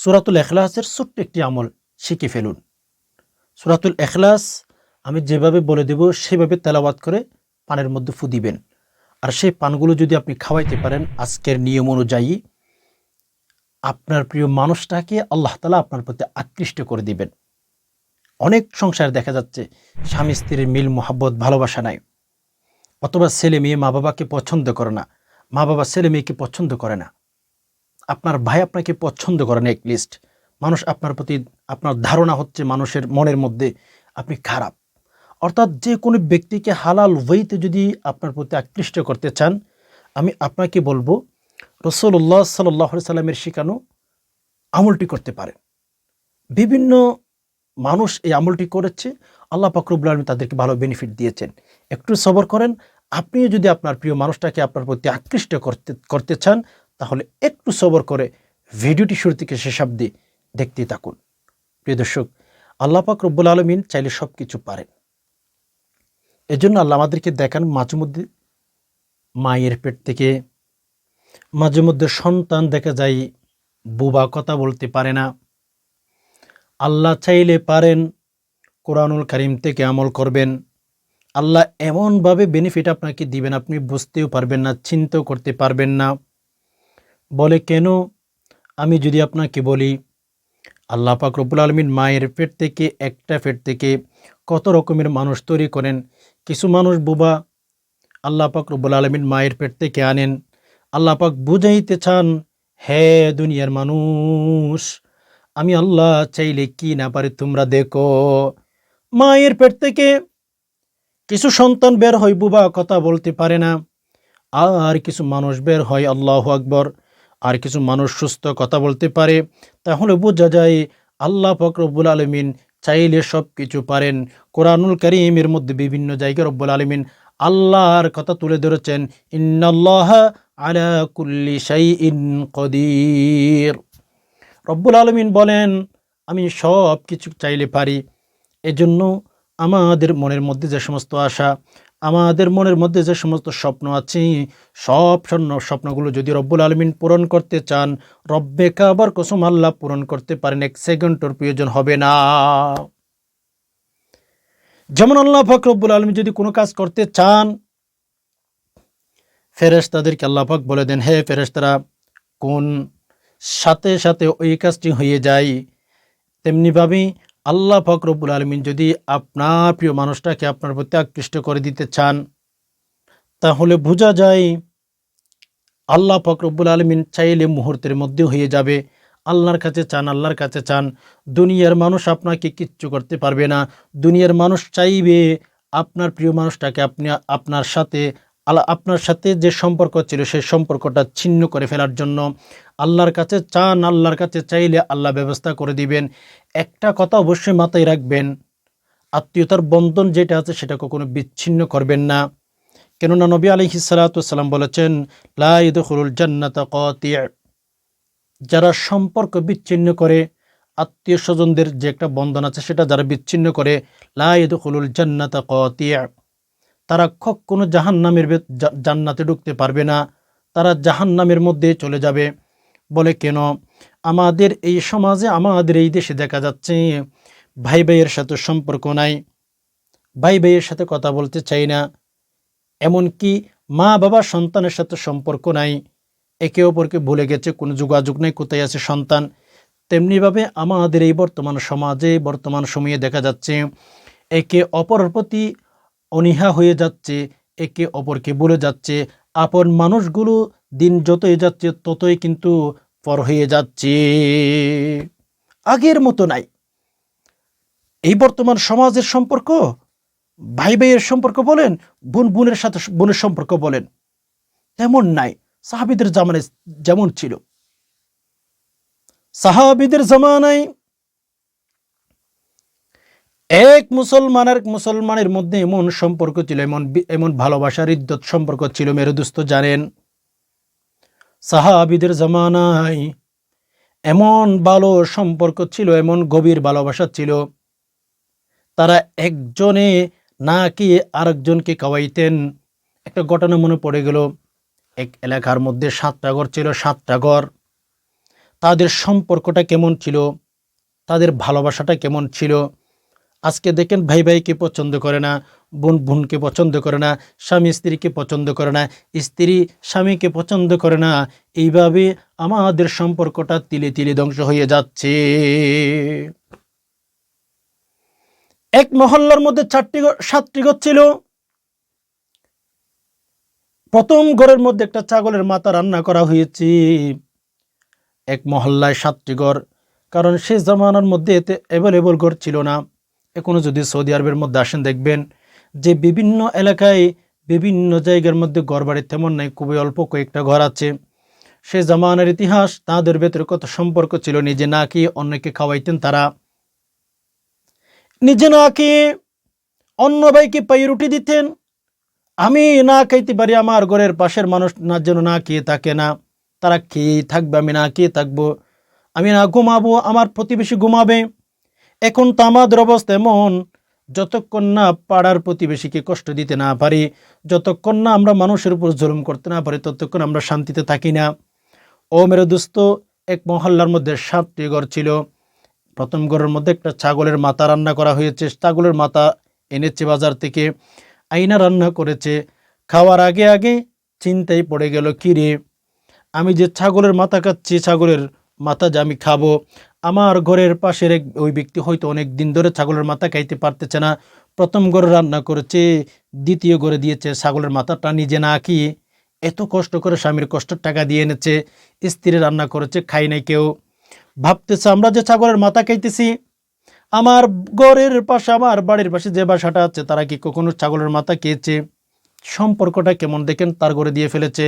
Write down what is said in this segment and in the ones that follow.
সুরাতুল এখলাসের ছোট্ট একটি আমল শিখে ফেলুন। সুরাতুল এখলাস আমি যেভাবে বলে দেব, সেভাবে তেলাওয়াত করে পানের মধ্যে ফু দিবেন। আর সেই পানগুলো যদি আপনি খাওয়াইতে পারেন, আজকের নিয়ম অনুযায়ী আপনার প্রিয় মানুষটাকে আল্লাহ তালা আপনার প্রতি আকৃষ্ট করে দিবেন। অনেক সংসার দেখা যাচ্ছে, স্বামী স্ত্রীর মিল, মোহাব্বত, ভালোবাসা নাই। অথবা ছেলে মেয়ে মা বাবাকে পছন্দ করে না। মা বাবা ছেলে মেয়েকে পছন্দ করে না। আপনার ভাই আপনাকে পছন্দ করেন এক লিস্ট মানুষ আপনার প্রতি, আপনার ধারণা হচ্ছে মানুষের মনের মধ্যে আপনি খারাপ। অর্থাৎ যে কোনো ব্যক্তিকে হালাল ওয়েতে যদি আপনার প্রতি আকৃষ্ট করতে চান, আমি আপনাকে বলব রসুল্লাহ সাল্লাহ সাল্লামের শেখানো আমলটি করতে পারেন। বিভিন্ন মানুষ এই আমলটি করেছে, আল্লাহ পাকরবুল আলমী তাদেরকে ভালো বেনিফিট দিয়েছেন। একটু সবর করেন, আপনিও যদি আপনার প্রিয় মানুষটাকে আপনার প্রতি আকৃষ্ট করতে করতে চান তাহলে একটু সবর করে ভিডিওটি শুরু থেকে শেষ অব্দি দেখতেই থাকুন। প্রিয় দর্শক, আল্লাহ পাক রব্বুল আলমিন চাইলে সব কিছু পারেন। এজন্য আল্লাহ আমাদেরকে দেখান মাঝে মধ্যে মায়ের পেট থেকে মাঝে মধ্যে সন্তান দেখা যায় বুবা কথা বলতে পারে না। আল্লাহ চাইলে পারেন কোরআনুল করিম থেকে আমল করবেন। আল্লাহ এমনভাবে বেনিফিট আপনাকে দিবেন, আপনি বুঝতেও পারবেন না, চিন্তাও করতে পারবেন না। বলে, কেন? আমি যদি আপনাকে বলি, আল্লাহ পাক রব্বুল আলমিন মায়ের পেট থেকে একটা পেট থেকে কত রকমের মানুষ তৈরি করেন। কিছু মানুষ বুবা আল্লাহ পাক রব্বুল আলমিন মায়ের পেট থেকে আনেন। আল্লাহ পাক বুঝাইতে চান, হে দুনিয়ার মানুষ, আমি আল্লাহ চাইলে কি না পারি তোমরা দেখো। মায়ের পেট থেকে কিছু সন্তান বের হয়, বুবা কথা বলতে পারে না। আর কিছু মানুষ বের হয়, আল্লাহ আকবর। আর কিছু মানুষ সুস্থ কথা বলতে পারে, তাহলে বোঝা যায় আল্লাহ ফকরবুল আলমিন চাইলে সব কিছু পারেন। কোরআনুল করিমের মধ্যে বিভিন্ন জায়গায় রব্বুল আলমিন আল্লাহর কথা তুলে ধরেছেন, ইন্নাল্লাহ আলা কুল্লি শাই ইন কদির। রব্বুল আলমিন বলেন, আমি সব কিছু চাইলে পারি, এজন্য আমাদের মনের মধ্যে যে সমস্ত আশা আমাদের মনের মধ্যে যে সমস্ত স্বপ্ন আছে, সব স্বপ্ন স্বপ্নগুলো যদি রব্বুল আলমিন পূরণ করতে চান, রব্বে কাবার কসম আল্লাহ পূরণ করতে পারেন। এক সেকেন্ডের প্রয়োজন হবে না। যেমন আল্লাহ পাক রব্বুল আলমী যদি কোনো কাজ করতে চান, ফেরেশতাদেরকে আল্লাহ পাক বলে দেন, হে ফেরেশতারা, কোন সাথে সাথে ওই কাজটি হয়ে যায়? তেমনিভাবেই আল্লাহ ফকরবুল আলমিন যদি আপনার প্রিয় মানুষটাকে আপনার প্রতি আকৃষ্ট করে দিতে চান, তাহলে বোঝা যায় আল্লাহ ফকরবুল আলমিন চাইলে মুহূর্তের মধ্যে হয়ে যাবে। আল্লাহর কাছে চান, আল্লাহর কাছে চান। দুনিয়ার মানুষ আপনাকে কিচ্ছু করতে পারবে না। দুনিয়ার মানুষ চাইবে আপনার প্রিয় মানুষটাকে আপনি, আপনার সাথে আল্লাহ আপনার সাথে যে সম্পর্ক ছিল, সেই সম্পর্কটা ছিন্ন করে ফেলার জন্য আল্লাহর কাছে চান, আল্লাহর কাছে চাইলে আল্লাহ ব্যবস্থা করে দিবেন। একটা কথা অবশ্যই মাথায় রাখবেন, আত্মীয়তার বন্ধন যেটা আছে সেটা কখনো বিচ্ছিন্ন করবেন না। কেননা নবী আলহি সালাতাম বলেছেন লাইদুল জান্নাত যারা সম্পর্ক বিচ্ছিন্ন করে, আত্মীয় স্বজনদের যে একটা বন্ধন আছে সেটা যারা বিচ্ছিন্ন করে লাইদুল জান্নাত কতিয়া তারা কখনো জাহান নামের জান্নাতে ঢুকতে পারবে না। তারা জাহান নামের মধ্যে চলে যাবে। বলে কেন? আমাদের এই সমাজে, আমাদের এই দেশে দেখা যাচ্ছে, ভাই ভাইয়ের সাথে সম্পর্ক নাই। ভাই ভাইয়ের সাথে কথা বলতে চাই না। এমনকি মা বাবা সন্তানের সাথে সম্পর্ক নাই। একে অপরকে ভুলে গেছে, কোনো যোগাযোগ নেই, কোথায় আছে সন্তান? তেমনিভাবে আমাদের এই বর্তমান সমাজে, বর্তমান সময়ে দেখা যাচ্ছে, একে অপরের প্রতি অনীহা হয়ে যাচ্ছে, একে অপরকে বলে যাচ্ছে। আপন মানুষগুলো দিন যতই যাচ্ছে, ততই কিন্তু পর হয়ে যাচ্ছে। আগের মতো নাই। এই বর্তমান সমাজের সম্পর্ক ভাই ভাইয়ের সম্পর্ক বলেন বোন বোনের সাথে বোনের সম্পর্ক বলেন, তেমন নাই। সাহাবিদের জামানায় যেমন ছিল। সাহাবিদের জামানায় এক মুসলমানের মুসলমানের মধ্যে এমন সম্পর্ক ছিল, এমন এমন ভালোবাসার ইদ্যত সম্পর্ক ছিল। মেরুদুস্ত জানেন, সাহাবিদের জামানায় এমন ভালো সম্পর্ক ছিল, এমন গভীর ভালোবাসা ছিল। তারা একজনে না কি আরেকজনকে খাওয়াইতেন। একটা ঘটনা মনে পড়ে গেল, এক এলাকার মধ্যে সাতটা ঘর ছিল, সাতটা ঘর। তাদের সম্পর্কটা কেমন ছিল? তাদের ভালোবাসাটা কেমন ছিল? আজকে দেখেন ভাই ভাইকে পছন্দ করে না, বোন বোনকে পছন্দ করে না, স্বামী স্ত্রীকে পছন্দ করে না, স্ত্রী স্বামীকে পছন্দ করে না, এইভাবে আমাদের সম্পর্কটা তিলে তিলে ধ্বংস হয়ে যাচ্ছে। এক মহল্লার মধ্যে চারটি সাতটি ঘর ছিল। প্রথম ঘরের মধ্যে একটা ছাগলের মাথা রান্না করা হয়েছে। এক মহল্লায় সাতটি ঘর, কারণ সে জামানার মধ্যে এতে অ্যাভেলেবল ঘর ছিল না। এখনও যদি সৌদি আরবের মধ্যে আসেন, দেখবেন যে বিভিন্ন এলাকায়, বিভিন্ন জায়গার মধ্যে ঘর বাড়ি তেমন নাই, খুবই অল্প কয়েকটা ঘর আছে। সে জামানার ইতিহাস, তাদের ভেতরে কত সম্পর্ক ছিল, নিজে না খেয়ে অন্যকে খাওয়াইতেন তারা। নিজে না খেয়ে অন্য ভাইকে পাই রুটি দিতেন। আমি না খাইতে পারি, আমার ঘরের পাশের মানুষ না যেন না খেয়ে থাকে না। তারা খেয়েই থাকবে, আমি না খেয়ে থাকব। আমি না ঘুমাবো, আমার প্রতিবেশী ঘুমাবে। এখন তো আমাদের অবস্থা এমন, যতক্ষণ না পাড়ার প্রতিবেশীকে কষ্ট দিতে না পারি, যতক্ষণ না আমরা মানুষের উপর জুলুম করতে না পারি, ততক্ষণ আমরা শান্তিতে থাকি না। ও মেরে দুস্ত, এক মহল্লার মধ্যে সাতটি ঘর ছিল। প্রথম ঘরের মধ্যে একটা ছাগলের মাথা রান্না করা হয়েছে। ছাগলের মাথা এনেছে বাজার থেকে। আইনা রান্না করেছে। খাওয়ার আগে আগে চিন্তায় পড়ে গেল কিরে আমি যে ছাগলের মাথা খাচ্ছি, ছাগলের মাথা যে আমি খাব। আমার ঘরের পাশের এক ওই ব্যক্তি হয়তো অনেক দিন ধরে ছাগলের মাথা খাইতে পারতেছে না। প্রথম ঘরে রান্না করেছে, দ্বিতীয় ঘরে দিয়েছে, ছাগলের মাথাটা নিজে না খেয়ে এত কষ্ট করে স্বামীর কষ্টের টাকা দিয়ে এনেছে, স্ত্রী রান্না করেছে খাই নাই কেউ। ভাবতেছে, আমরা যে ছাগলের মাথা খাইতেছি, আমার ঘরের পাশে, আমার বাড়ির পাশে যে বাসাটা আছে, তারা কি কখনো ছাগলের মাথা খেয়েছে? সম্পর্কটা কেমন দেখেন? তার ঘরে দিয়ে ফেলেছে।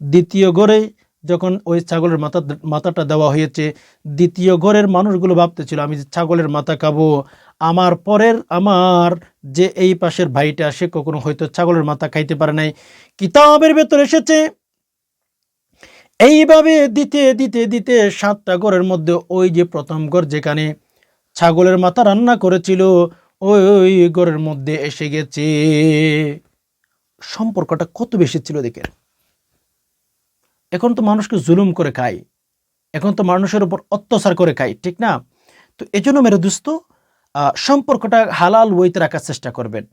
দ্বিতীয় ঘরে যখন ওই ছাগলের মাথা, মাথাটা দেওয়া হয়েছে, দ্বিতীয় ঘরের মানুষগুলো ভাবতেছিল, আমি যে ছাগলের মাথা খাব, আমার পরের, আমার যে এই পাশের ভাইটা, সে কখনো হয়তো ছাগলের মাথা খাইতে পারে নাই। কিতাবের ভেতর এসেছে, এইভাবে দিতে দিতে দিতে সাতটা ঘরের মধ্যে ওই যে প্রথম ঘর যেখানে ছাগলের মাথা রান্না করেছিল, ওই ওই ঘরের মধ্যে এসে গেছে। সম্পর্কটা কত বেশি ছিল দেখেন। এখন তো মানুষকে জুলুম করে খায়। এখন তো মানুষের উপর অত্যাচার করে খায়, ঠিক না? তো এজন্য মেরে দুস্ত সম্পর্কটা হালাল ওইতে রাখার চেষ্টা করবেন।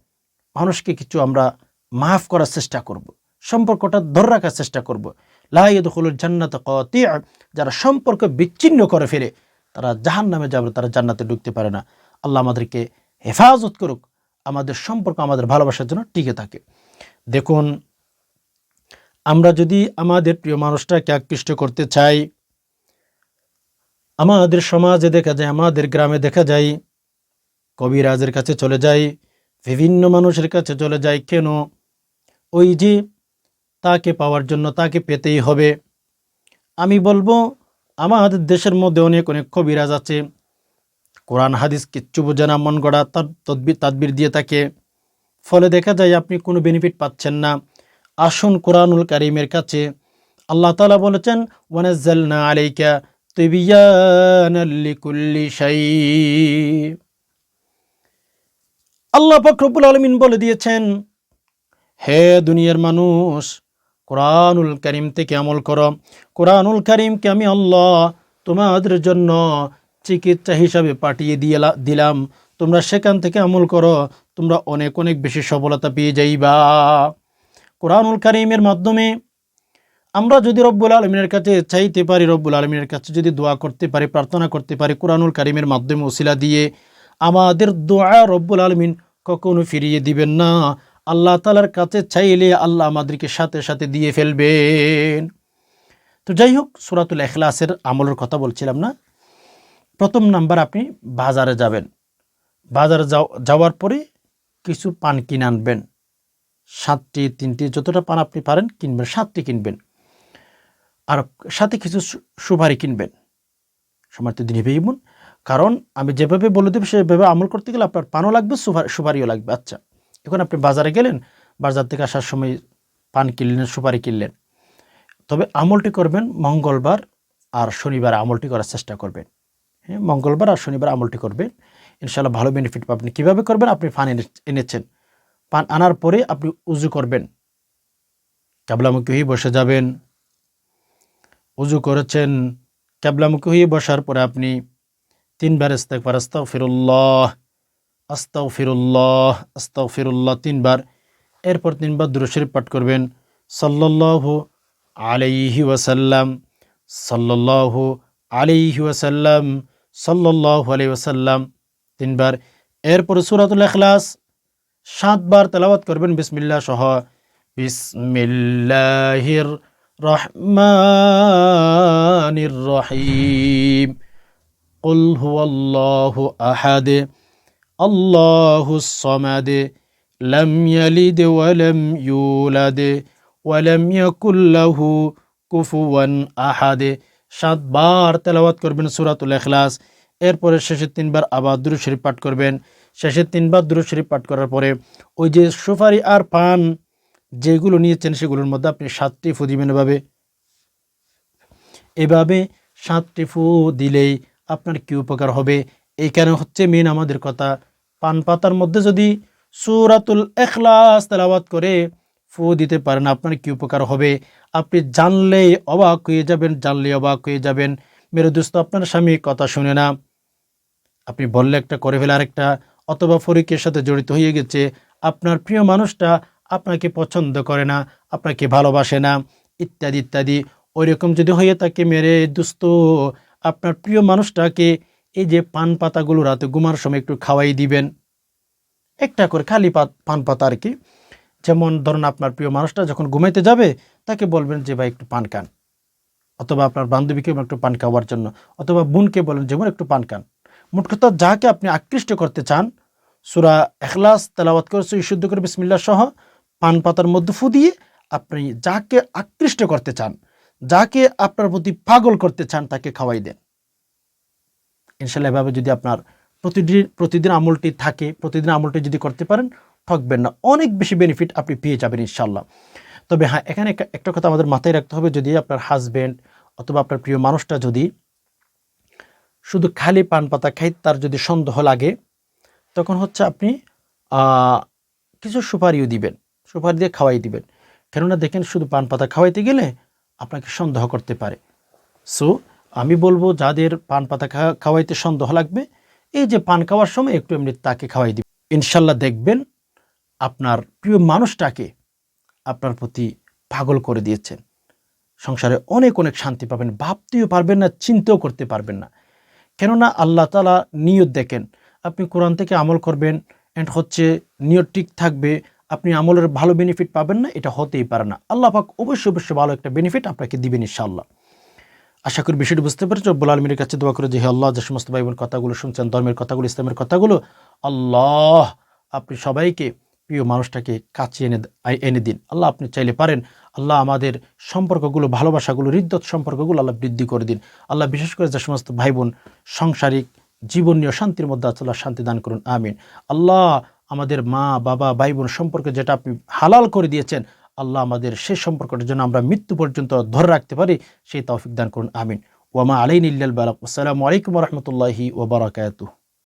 মানুষকে কিছু আমরা মাফ করার চেষ্টা করব। সম্পর্কটা ধরে রাখার চেষ্টা করব। লাইদুল জান্নাত কতি যারা সম্পর্ক বিচ্ছিন্ন করে ফেলে, তারা জাহান নামে যাবে, তারা জান্নাতে ঢুকতে পারে না। আল্লাহ আমাদেরকে হেফাজত করুক। আমাদের সম্পর্ক আমাদের ভালোবাসার জন্য টিকে থাকে। দেখুন আমরা যদি আমাদের প্রিয় মানুষটাকে আকৃষ্ট করতে চাই, আমাদের সমাজে দেখা যায়, আমাদের গ্রামে দেখা যায়, কবিরাজের কাছে চলে যাই বিভিন্ন মানুষের কাছে চলে যায়, কেন? ওই যে তাকে পাওয়ার জন্য তাকে পেতেই হবে। আমি বলব, আমাদের দেশের মধ্যে অনেক অনেক কবিরাজ আছে। কোরআন, হাদিস কিচ্ছু বোঝে না, মন গড়া তার তদবির তাদবির দিয়ে থাকে। ফলে দেখা যায় আপনি কোনো বেনিফিট পাচ্ছেন না। আসুন কোরআনুল কারিমের কাছে। আল্লাহ তালা বলেছেন, ওয়ানাজ্জালনা আলাইকা আল্লাহ পাক আলমিন বলে দিয়েছেন, হে দুনিয়ার মানুষ, কোরআনুল করিম থেকে আমল করো। কোরআনুল করিমকে আমি আল্লাহ তোমাদের জন্য চিকিৎসা হিসাবে পাঠিয়ে দিয়ে দিলাম। তোমরা সেখান থেকে আমল করো, তোমরা অনেক অনেক বেশি সফলতা পেয়ে যাইবা। কোরআনুল করিমের মাধ্যমে আমরা যদি রব্বুল আলমিনের কাছে চাইতে পারি, রব্বুল আলমিনের কাছে যদি দোয়া করতে পারি, প্রার্থনা করতে পারি, কোরআনুল করিমের মাধ্যমে ওসিলা দিয়ে আমাদের দোয়া রব্বুল আলমিন কখনো ফিরিয়ে দিবেন না। আল্লাহ তালার কাছে চাইলে আল্লাহ আমাদেরকে সাথে সাথে দিয়ে ফেলবেন। তো যাই হোক, সুরাতুল এখলাসের আমলের কথা বলছিলাম না। প্রথম নাম্বার আপনি বাজারে যাবেন। বাজারে যাওয়ার পরে কিছু পান কিনে আনবেন। সাতটি, তিনটি, যতটা পান আপনি পারেন কিনবেন, সাতটি কিনবেন। আর সাথে কিছু সুপারি কিনবেন। সমর্থ দিন ভেবেই কারণ আমি যেভাবে বলে দেবো, সেভাবে আমল করতে গেলে আপনার পানও লাগবে সুপারিও লাগবে। আচ্ছা এখন আপনি বাজারে গেলেন, বাজার থেকে আসার সময় পান কিনলেন, সুপারি কিনলেন। তবে আমলটি করবেন মঙ্গলবার আর শনিবার আমলটি করার চেষ্টা করবেন। হ্যাঁ মঙ্গলবার আর শনিবার আমলটি করবেন। ইনশাল্লাহ ভালো বেনিফিট পাবেন। কীভাবে করবেন? আপনি পান এনেছেন। পান আনার পরে আপনি উজু করবেন। কাবলামুখী হয়ে বসে যাবেন। উজু করেছেন, ক্যাবলামুখী হয়ে বসার পরে আপনি তিনবার ইস্তেকবার আস্তাও ফিরুল্লাহ আস্তাও ফিরুল্লাহ আস্তাও ফিরুল্লাহ তিনবার। এরপর তিনবার দুরুশরীফ পাঠ করবেন। সাল্লাল্লাহু আলাইহি ওয়াসাল্লাম, সাল্লাল্লাহু আলাইহি ওয়াসাল্লাম, সাল্লাল্লাহু আলাইহি ওয়াসাল্লাম তিনবার। এরপর সূরাতুল ইখলাস সাতবার তেলাওয়াত করবেন বিসমিল্লাহ সহ বিসমিল্লাহির রহমানির রহিম قل هو الله أحد الله الصمد لم يلد ولم يولد ولم يكن له কুফুয়ান আহাদে সাতবার তেলাওয়াত করবেন সুরাতুল এখলাস এরপরে শেষের তিনবার আবার দুরু শরীফ পাঠ করবেন শেষের তিনবার দুরু শরীফ পাঠ করার পরে ওই যে সুপারি আর পান যেগুলো নিয়েছেন সেগুলোর মধ্যে আপনি সাতটি ফু দিবেন এভাবে। এভাবে সাতটি ফু দিলেই আপনার কি উপকার হবে? এই কারণে হচ্ছে মেন আমাদের কথা। পান পাতার মধ্যে যদি সুরাতুল এখলাস তেলাওয়াত করে ফু দিতে পারেন, আপনার কি উপকার হবে? আপনি জানলেই অবাক হয়ে যাবেন, জানলেই অবাক হয়ে যাবেন। মেরু দোস্ত আপনার স্বামী কথা শুনে না। আপনি বললে একটা, করে ফেলে আরেকটা। অথবা ফরিকের সাথে জড়িত হয়ে গেছে। আপনার প্রিয় মানুষটা আপনাকে পছন্দ করে না, আপনাকে ভালোবাসে না, ইত্যাদি ইত্যাদি। ওইরকম যদি হয়ে থাকে মেরে দুস্থ আপনার প্রিয় মানুষটাকে এই যে পান পাতাগুলো রাতে ঘুমার সময় একটু খাওয়াই দিবেন। একটা করে খালি পান পাতা আর কি। যেমন ধরুন আপনার প্রিয় মানুষটা যখন ঘুমাইতে যাবে, তাকে বলবেন যে, ভাই, একটু পান খান। অথবা আপনার বান্ধবীকে একটু পান খাওয়ার জন্য। অথবা বোনকে বলেন যেমন একটু পান খান। মোট কথা যাকে আপনি আকৃষ্ট করতে চান, সুরা এখলাস তেলাওয়াত করে শুদ্ধ করে বিসমিল্লা সহ পান পাতার মধ্যে ফু দিয়ে আপনি যাকে আকৃষ্ট করতে চান যাকে আপনার প্রতি পাগল করতে চান তাকে খাওয়াই দেন। ইনশাল্লাহ এভাবে যদি আপনার প্রতিদিন প্রতিদিন আমলটি থাকে, প্রতিদিন আমলটি যদি করতে পারেন, ঠকবেন না। অনেক বেশি বেনিফিট আপনি পেয়ে যাবেন ইনশাল্লাহ তবে হ্যাঁ এখানে একটা কথা আমাদের মাথায় রাখতে হবে, যদি আপনার হাজব্যান্ড অথবা আপনার প্রিয় মানুষটা যদি শুধু খালি পান পাতা খাই, তার যদি সন্দেহ লাগে, তখন হচ্ছে আপনি কিছু সুপারিও দিবেন, সুপারি দিয়ে খাওয়াই দিবেন। কেননা দেখেন শুধু পান পাতা খাওয়াইতে গেলে আপনাকে সন্দেহ করতে পারে। সো, আমি বলব যাদের পান পাতা খাওয়াইতে সন্দেহ লাগবে, এই যে পান খাওয়ার সময় একটু এমনি তাকে খাওয়াই দিবেন। ইনশাল্লাহ দেখবেন আপনার প্রিয় মানুষটাকে আপনার প্রতি পাগল করে দিয়েছেন। সংসারে অনেক অনেক শান্তি পাবেন, ভাবতেও পারবেন না, চিন্তাও করতে পারবেন না। কেননা আল্লাহ তালা নিয়ত দেখেন। আপনি কোরআন থেকে আমল করবেন অ্যান্ড হচ্ছে নিয়ত ঠিক থাকবে, আপনি আমলের ভালো বেনিফিট পাবেন না, এটা হতেই পারে না। আল্লাহ পাক অবশ্যই অবশ্যই ভালো একটা বেনিফিট আপনাকে দিবেন ইনশাআল্লাহ। আশা করি বিষয়টি বুঝতে পেরেছি। রব্বুল আলমীর কাছে দোয়া করে যে আল্লাহ, যে সমস্ত ভাই বোন কথাগুলো শুনছেন, ধর্মের কথাগুলো, ইসলামের কথাগুলো, আল্লাহ, আপনি সবাইকে প্রিয় মানুষটাকে কাছে এনে এনে দিন। আল্লাহ আপনি চাইলে পারেন। আল্লাহ আমাদের সম্পর্কগুলো, ভালোবাসাগুলো হৃদ্যত সম্পর্কগুলো আল্লাহ বৃদ্ধি করে দিন। আল্লাহ বিশেষ করে যে সমস্ত ভাই বোন সাংসারিক জীবনীয় শান্তির মধ্যে আছে, আল্লাহ শান্তি দান করুন। আমিন। আল্লাহ আমাদের মা, বাবা ভাই বোন সম্পর্কে যেটা আপনি হালাল করে দিয়েছেন, আল্লাহ আমাদের সেই সম্পর্কটার জন্য আমরা মৃত্যু পর্যন্ত ধরে রাখতে পারি, সেই তৌফিক দান করুন। আমিন। ওয়ামা আলাইন ইল্লাল বালাক আসসালামু আলাইকুম রহমতুল্লাহি ওবরাকাতুহ